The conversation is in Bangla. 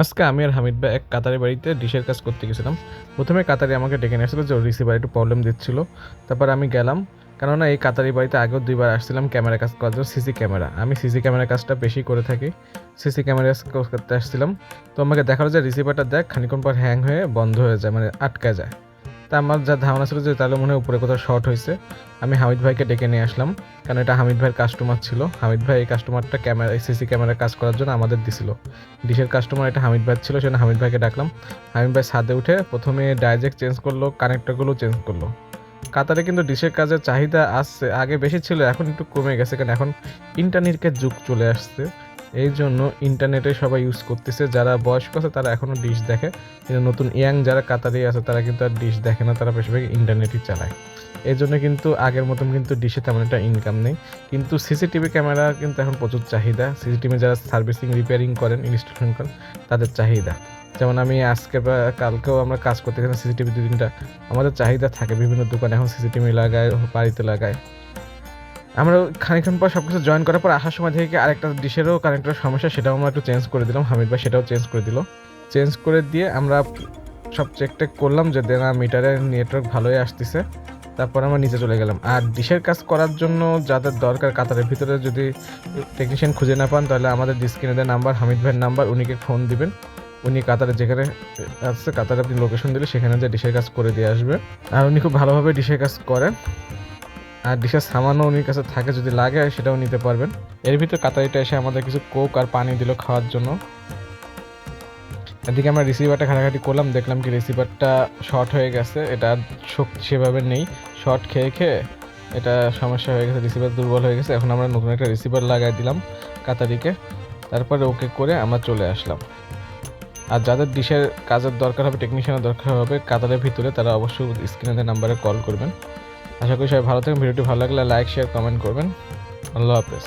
আজকে আমি আর হামিদ ভাই এক কাতারি বাড়িতে ডিশের কাজ করতে গেছিলাম। প্রথমে কাতারি আমাকে ডেকে নিয়েছিল যে রিসিভার একটু প্রবলেম দিচ্ছিল। তারপর আমি গেলাম। কেননা এই কাতারি বাড়িতে আগেও দুইবার আসছিলাম ক্যামেরা কাজ করার জন্য, সিসি ক্যামেরা। আমি সিসি ক্যামেরা কাজটা বেশি করে থাকি, সিসি ক্যামেরা কাজ করতে আসছিলাম। তো আমাকে দেখাল যে রিসিভারটা দেখ খানিক্ষণ পর হ্যাং হয়ে বন্ধ হয়ে যায় মানে আটকা যায়। তা আমার যা ধারণা ছিল যে তাহলে মনে হয় উপরে কোথাও শর্ট হয়েছে। আমি হামিদ ভাইকে ডেকে নিয়ে আসলাম, কারণ এটা হামিদ ভাইয়ের কাস্টমার ছিল। হামিদ ভাই এই কাস্টমারটা ক্যামেরা সিসি ক্যামেরা কাজ করার জন্য আমাদের দিছিল। ডিশের কাস্টমার এটা হামিদ ভাই ছিল সেখানে হামিদ ভাইকে ডাকলাম। হামিদ ভাই ছাদে উঠে প্রথমে ডাইজেক্ট চেঞ্জ করল কানেক্টরগুলো চেঞ্জ করল। কাতারে কিন্তু ডিশের কাজের চাহিদা আসছে আগে বেশি ছিল, এখন একটু কমে গেছে, কারণ এখন ইন্টারনেটের যুগ চলে আসছে। এই জন্য ইন্টারনেটে সবাই ইউজ করতেছে। যারা বয়স্ক আছে, তারা এখনও ডিশ দেখে। কিন্তু নতুন ইয়াং যারা কাতারে আছে, তারা কিন্তু আর ডিশ দেখে না, তারা বেশিরভাগ ইন্টারনেটই চালায়। এই জন্য কিন্তু আগের মতন কিন্তু ডিশে তেমন একটা ইনকাম নেই। কিন্তু সিসিটিভি ক্যামেরা কিন্তু এখন প্রচুর চাহিদা। সিসিটিভি যারা সার্ভিসিং রিপেয়ারিং করেন ইনস্টলেশন করেন, তাদের চাহিদা। যেমন আমি আজকে বা কালকেও আমরা কাজ করতে গেছিলাম সিসিটিভি দু তিনটা। আমাদের চাহিদা থাকে বিভিন্ন দোকানে। এখন সিসিটিভি লাগায়, বাড়িতে লাগায়। আমরা খানিক্ষণ পর সব কিছু জয়েন করার পর আসার সময় থেকে আরেকটা ডিশেরও কারেন্টের সমস্যা, সেটাও আমরা একটু চেঞ্জ করে দিলাম। হামিদ ভাই সেটাও চেঞ্জ করে দিল। চেঞ্জ করে দিয়ে আমরা সব চেক টেক করলাম যে দেনা মিটারের নেটওয়ার্ক ভালোই আসতেছে। তারপর আমরা নিচে চলে গেলাম। আর ডিশের কাজ করার জন্য যাদের দরকার কাতারের ভিতরে যদি টেকনিশিয়ান খুঁজে না পান, তাহলে আমাদের ডিসক্রিনে দেওয়া নাম্বার হামিদ ভাইয়ের নাম্বার উনিকে ফোন দিবেন। উনি কাতারে যেখানে আসছে কাতারে আপনি লোকেশন দিলে সেখানে যে ডিশের কাজ করে দিয়ে আসবে। আর উনি খুব ভালোভাবে ডিশের কাজ করেন। আর ডিশের সামানও উনির কাছে থাকে যদি লাগে, সেটাও নিতে পারবেন। এর ভিতর কাতারিটা এসে আমাদের কিছু কোক আর পানি দিল খাওয়ার জন্য। এদিকে আমরা রিসিভারটা ঘাটাঘাটি করলাম, দেখলাম কি রিসিভারটা শর্ট হয়ে গেছে। এটা শক্তি সেভাবে নেই। শর্ট খেয়ে খেয়ে এটা সমস্যা হয়ে গেছে রিসিভার দুর্বল হয়ে গেছে। এখন আমরা নতুন একটা রিসিভার লাগাই দিলাম কাতারিকে। তারপরে ওকে করে আমরা চলে আসলাম। আর যাদের ডিশের কাজের দরকার হবে টেকনিশিয়ানের দরকার হবে, কাতারের ভিতরে তারা অবশ্যই স্ক্রিনে নাম্বারে কল করবেন। আশা করি সবাই ভালো থাকবেন। ভিডিওটি ভালো লাগলে লাইক শেয়ার কমেন্ট করবেন। আল্লাহ হাফেজ।